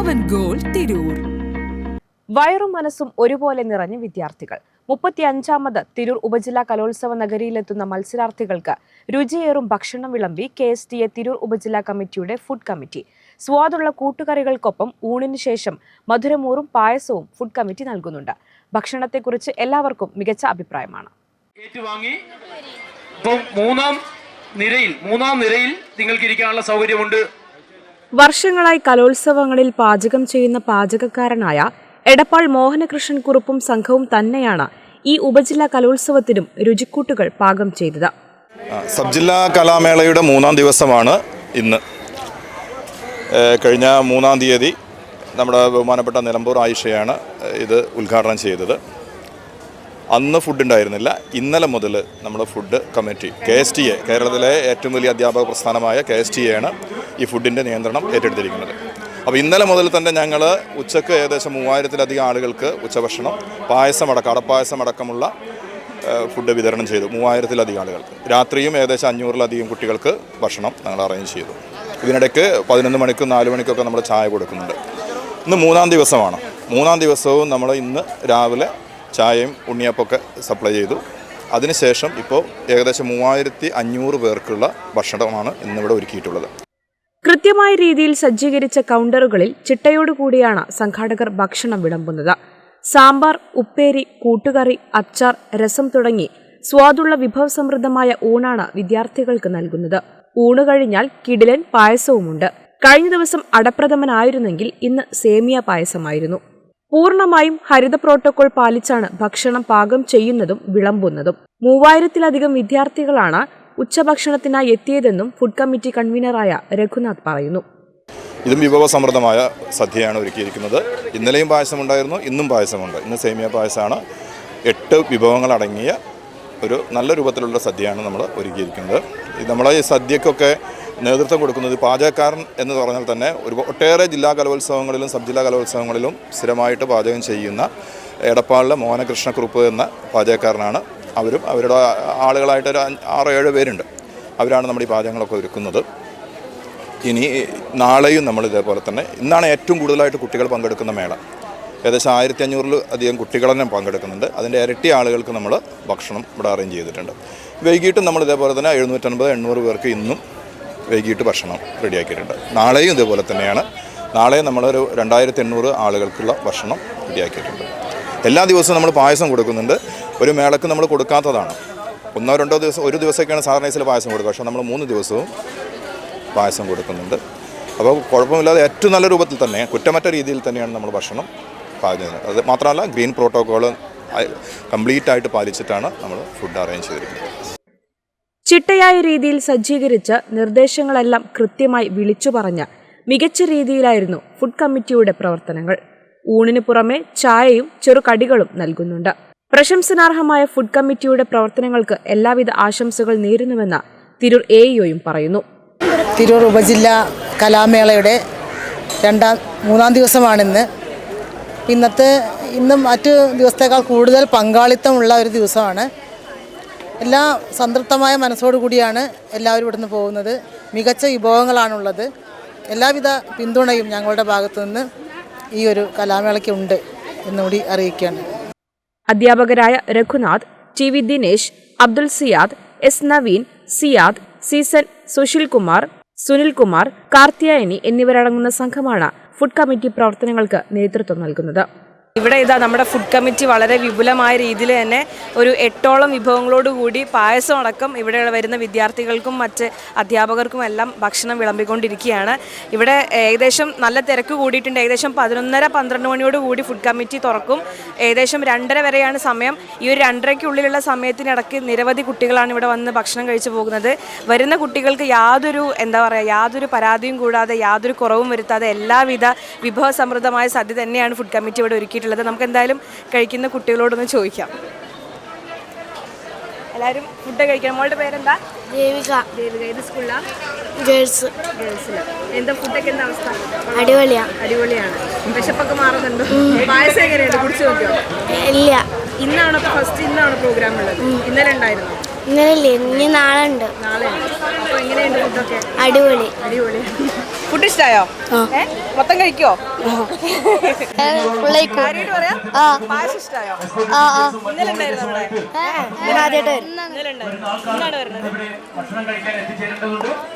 പവൻ goal Tirur വയറും മനസ്സും ഒരുപോലെ നിറഞ്ഞ വിദ്യാർത്ഥികൾ. മുപ്പത്തിയഞ്ചാമത് തിരൂർ ഉപജില്ലാ കലോത്സവ നഗരിയിലെത്തുന്ന മത്സരാർത്ഥികൾക്ക് രുചിയേറും ഭക്ഷണം വിളമ്പി K S T A Tirur ഉപജില്ലാ കമ്മിറ്റിയുടെ ഫുഡ് കമ്മിറ്റി. സ്വാദുള്ള കൂട്ടുകറികൾക്കൊപ്പം ഊണിന് ശേഷം മധുരമൂറും പായസവും ഫുഡ് കമ്മിറ്റി നൽകുന്നുണ്ട്. ഭക്ഷണത്തെക്കുറിച്ച് എല്ലാവർക്കും മികച്ച അഭിപ്രായമാണ്. ഏറ്റുവാങ്ങി. ഇപ്പം മൂന്നാം നിരയിൽ മൂന്നാം നിരയിൽ നിങ്ങൾക്ക് ഇരിക്കാനുള്ള സൗകര്യമുണ്ട്. വർഷങ്ങളായി കലോത്സവങ്ങളിൽ പാചകം ചെയ്യുന്ന പാചകക്കാരനായ എടപ്പാൾ മോഹനകൃഷ്ണൻ കുറുപ്പും സംഘവും തന്നെയാണ് ഈ ഉപജില്ലാ കലോത്സവത്തിനും രുചിക്കൂട്ടുകൾ പാകം ചെയ്തത്. സബ് ജില്ലാ കലാമേളയുടെ മൂന്നാം ദിവസമാണ് ഇന്ന്. കഴിഞ്ഞ മൂന്നാം തീയതി നമ്മുടെ ബഹുമാനപ്പെട്ട നിലമ്പൂർ ആയിഷയാണ് ഇത് ഉദ്ഘാടനം ചെയ്തത്. അന്ന് ഫുഡ് ഉണ്ടായിരുന്നില്ല. ഇന്നലെ മുതൽ നമ്മുടെ food committee K S T A കേരളത്തിലെ ഏറ്റവും വലിയ അധ്യാപക പ്രസ്ഥാനമായ കെ എസ് ടി എ ആണ് ഈ ഫുഡിന്റെ നിയന്ത്രണം ഏറ്റെടുത്തിരിക്കുന്നത്. അപ്പോൾ ഇന്നലെ മുതൽ തന്നെ ഞങ്ങൾ ഉച്ചയ്ക്ക് ഏകദേശം മൂവായിരത്തിലധികം ആളുകൾക്ക് ഉച്ചഭക്ഷണം പായസമടക്കം അടപ്പായസം അടക്കമുള്ള ഫുഡ് വിതരണം ചെയ്തു. മൂവായിരത്തിലധികം ആളുകൾക്ക്. രാത്രിയും ഏകദേശം അഞ്ഞൂറിലധികം കുട്ടികൾക്ക് ഭക്ഷണം ഞങ്ങൾ അറേഞ്ച് ചെയ്തു. ഇതിനിടയ്ക്ക് പതിനൊന്ന് മണിക്കും നാല് മണിക്കൊക്കെ നമ്മൾ ചായ കൊടുക്കുന്നുണ്ട്. ഇന്ന് മൂന്നാം ദിവസമാണ്. മൂന്നാം ദിവസവും നമ്മൾ ഇന്ന് രാവിലെ ചായയും ഉണ്ണിയപ്പമൊക്കെ സപ്ലൈ ചെയ്തു. അതിനുശേഷം ഇപ്പോൾ ഏകദേശം മൂവായിരത്തി അഞ്ഞൂറ് പേർക്കുള്ള ഭക്ഷണമാണ് ഇന്നിവിടെ ഒരുക്കിയിട്ടുള്ളത്. കൃത്യമായ രീതിയിൽ സജ്ജീകരിച്ച കൗണ്ടറുകളിൽ ചിട്ടയോടുകൂടിയാണ് സംഘാടകർ ഭക്ഷണം വിളമ്പുന്നത്. സാമ്പാർ ഉപ്പേരി കൂട്ടുകറി അച്ചാർ രസം തുടങ്ങി സ്വാദുള്ള വിഭവസമൃദ്ധമായ ഊണാണ് വിദ്യാർത്ഥികൾക്ക് നൽകുന്നത്. ഊണ് കഴിഞ്ഞാൽ കിടിലൻ പായസവുമുണ്ട്. കഴിഞ്ഞ ദിവസം അടപ്രഥമനായിരുന്നെങ്കിൽ ഇന്ന് സേമിയ പായസമായിരുന്നു. പൂർണമായും ഹരിത പ്രോട്ടോകോൾ പാലിച്ചാണ് ഭക്ഷണം പാകം ചെയ്യുന്നതും വിളമ്പുന്നതും. മൂവായിരത്തിലധികം വിദ്യാർത്ഥികളാണ് ഉച്ചഭക്ഷണത്തിനായി എത്തിയതെന്നും ഫുഡ് കമ്മിറ്റി കൺവീനറായ രഘുനാഥ് പറയുന്നു. ഇതും വിഭവസമൃദ്ധമായ സദ്യയാണ് ഒരുക്കിയിരിക്കുന്നത്. ഇന്നലെയും പായസമുണ്ടായിരുന്നു ഇന്നും പായസമുണ്ട്. ഇന്ന് സേമിയ പായസമാണ്. എട്ട് വിഭവങ്ങളടങ്ങിയ ഒരു നല്ല രൂപത്തിലുള്ള സദ്യയാണ് നമ്മൾ ഒരുക്കിയിരിക്കുന്നത്. നമ്മളെ ഈ സദ്യക്കൊക്കെ നേതൃത്വം കൊടുക്കുന്നത് പാചകക്കാരൻ എന്ന് പറഞ്ഞാൽ തന്നെ ഒരു ഒട്ടേറെ ജില്ലാ കലോത്സവങ്ങളിലും സബ് ജില്ലാ കലോത്സവങ്ങളിലും സ്ഥിരമായിട്ട് പാചകം ചെയ്യുന്ന എടപ്പാളിലെ മോഹനകൃഷ്ണക്കുറുപ്പ് എന്ന പാചകക്കാരനാണ് അവരും. അവരുടെ ആളുകളായിട്ട് ഒരു ആറോ ഏഴ് പേരുണ്ട്. അവരാണ് നമ്മുടെ ഈ പാചകങ്ങളൊക്കെ ഒരുക്കുന്നത്. ഇനി നാളെയും നമ്മൾ ഇതേപോലെ തന്നെ ഇന്നാണ് ഏറ്റവും കൂടുതലായിട്ട് കുട്ടികൾ പങ്കെടുക്കുന്ന മേള. ഏകദേശം ആയിരത്തി അഞ്ഞൂറിൽ അധികം കുട്ടികൾ തന്നെ പങ്കെടുക്കുന്നുണ്ട്. അതിന്റെ ഇരട്ടി ആളുകൾക്ക് നമ്മൾ ഭക്ഷണം ഇവിടെ അറേഞ്ച് ചെയ്തിട്ടുണ്ട്. വൈകിട്ടും നമ്മൾ ഇതേപോലെ തന്നെ എഴുന്നൂറ്റൻപത് എണ്ണൂറ് പേർക്ക് ഇന്നും വൈകിട്ട് ഭക്ഷണം റെഡിയാക്കിയിട്ടുണ്ട്. നാളെയും ഇതേപോലെ തന്നെയാണ്. നാളെ നമ്മളൊരു രണ്ടായിരത്തി എണ്ണൂറ് ആളുകൾക്കുള്ള ഭക്ഷണം റെഡിയാക്കിയിട്ടുണ്ട്. എല്ലാ ദിവസവും നമ്മൾ പായസം കൊടുക്കുന്നുണ്ട്. ഒരു മേളക്ക് നമ്മൾ കൊടുക്കാത്തതാണ്. ഒന്നോ രണ്ടോ ദിവസം ഒരു ദിവസമൊക്കെയാണ് സാധാരണ പായസം കൊടുക്കുക. പക്ഷേ നമ്മൾ മൂന്ന് ദിവസവും പായസം കൊടുക്കുന്നുണ്ട്. അപ്പോൾ കുഴപ്പമില്ലാതെ ഏറ്റവും നല്ല രൂപത്തിൽ തന്നെ കുറ്റമറ്റ രീതിയിൽ തന്നെയാണ് നമ്മൾ ഭക്ഷണം പാചകം. അത് മാത്രമല്ല ഗ്രീൻ പ്രോട്ടോക്കോൾ കംപ്ലീറ്റ് ആയിട്ട് പാലിച്ചിട്ടാണ് നമ്മൾ ഫുഡ് അറേഞ്ച് ചെയ്തിരിക്കുന്നത്. ചിട്ടയായ രീതിയിൽ സജ്ജീകരിച്ച് നിർദ്ദേശങ്ങളെല്ലാം കൃത്യമായി വിളിച്ചു പറഞ്ഞ മികച്ച രീതിയിലായിരുന്നു ഫുഡ് കമ്മിറ്റിയുടെ പ്രവർത്തനങ്ങൾ. ഊണിന് പുറമെ ചായയും ചെറുകടികളും നൽകുന്നുണ്ട്. പ്രശംസനാർഹമായ ഫുഡ് കമ്മിറ്റിയുടെ പ്രവർത്തനങ്ങൾക്ക് എല്ലാവിധ ആശംസകൾ നേരുന്നുവെന്ന് തിരൂർ എ ഇഒയും പറയുന്നു. തിരൂർ ഉപജില്ല കലാമേളയുടെ രണ്ടാം മൂന്നാം ദിവസമാണിന്ന്. ഇന്നത്തെ ഇന്നും മറ്റു ദിവസത്തേക്കാൾ കൂടുതൽ പങ്കാളിത്തമുള്ള ഒരു ദിവസമാണ്. എല്ലാ സംതൃപ്തമായ മനസ്സോടുകൂടിയാണ് എല്ലാവരും ഇവിടുന്ന് പോകുന്നത്. മികച്ച വിഭവങ്ങളാണുള്ളത്. എല്ലാവിധ പിന്തുണയും ഞങ്ങളുടെ ഭാഗത്തു നിന്ന് ഈ ഒരു കലാമേളയ്ക്ക് ഉണ്ട് എന്നുകൂടി അറിയിക്കുകയാണ്. അധ്യാപകരായ Raghunath T V Dinesh Abdul Siyad S Naveen Siyad season Sushil Kumar Sunil Kumar Karthiyayani എന്നിവരടങ്ങുന്ന സംഘമാണ് ഫുഡ് കമ്മിറ്റി പ്രവർത്തനങ്ങൾക്ക് നേതൃത്വം നൽകുന്നത്. ഇവിടെ ഇതാ നമ്മുടെ ഫുഡ് കമ്മിറ്റി വളരെ വിപുലമായ രീതിയിൽ തന്നെ ഒരു എട്ടോളം വിഭവങ്ങളോടുകൂടി പായസം അടക്കം ഇവിടെ വരുന്ന വിദ്യാർത്ഥികൾക്കും മറ്റ് അധ്യാപകർക്കും എല്ലാം ഭക്ഷണം വിളമ്പിക്കൊണ്ടിരിക്കുകയാണ്. ഇവിടെ ഏകദേശം നല്ല തിരക്ക് കൂടിയിട്ടുണ്ട്. ഏകദേശം പതിനൊന്നര പന്ത്രണ്ട് മണിയോട് കൂടി ഫുഡ് കമ്മിറ്റി തുറക്കും. ഏകദേശം രണ്ടര വരെയാണ് സമയം. ഈ ഒരു രണ്ടരയ്ക്കുള്ളിലുള്ള സമയത്തിനിടയ്ക്ക് നിരവധി കുട്ടികളാണ് ഇവിടെ വന്ന് ഭക്ഷണം കഴിച്ചു പോകുന്നത്. വരുന്ന കുട്ടികൾക്ക് യാതൊരു എന്താ പറയുക യാതൊരു പരാതിയും കൂടാതെ യാതൊരു കുറവും വരുത്താതെ എല്ലാവിധ വിഭവസമൃദ്ധമായ സദ്യ തന്നെയാണ് ഫുഡ് കമ്മിറ്റി ഇവിടെ ഒരുക്കിയിട്ടുള്ളത് നമുക്ക് എന്തായാലും കഴിക്കുന്ന കുട്ടികളോടൊന്ന് ചോദിക്കാം. എല്ലാവരും ഫുഡ് കഴിക്കണം. മോളുടെ പേരെന്താ? ദേവിക. ദേവിക. ഏത് സ്കൂളിലാണ് ഗേൾസ്. ഗേൾസിൽ എന്താ ഫുഡൊക്കെ എന്താ അവസ്ഥ? അടിപൊളിയാ. അടിപൊളിയാണ്. വിശപ്പൊക്കെ മാറുന്നുണ്ടോ? പായസം എങ്ങനെയുണ്ട്? കുടിച്ചു നോക്കിയോ? ഇല്ല. ഇന്നാണോ ഫസ്റ്റ് ഇന്നാണ് പ്രോഗ്രാം ഉള്ളത്? ഇന്നലെ ഉണ്ടായിരുന്നു? ഇന്നലെ ഇനി നാളെ ഉണ്ട്. നാളെ അപ്പോൾ എങ്ങനെയുണ്ട് ഫുഡൊക്കെ അടിപൊളി. അടിപൊളി. ഫുഡ് ഇഷ്ടായോ? മൊത്തം കഴിക്കോ? ഇന്നലെ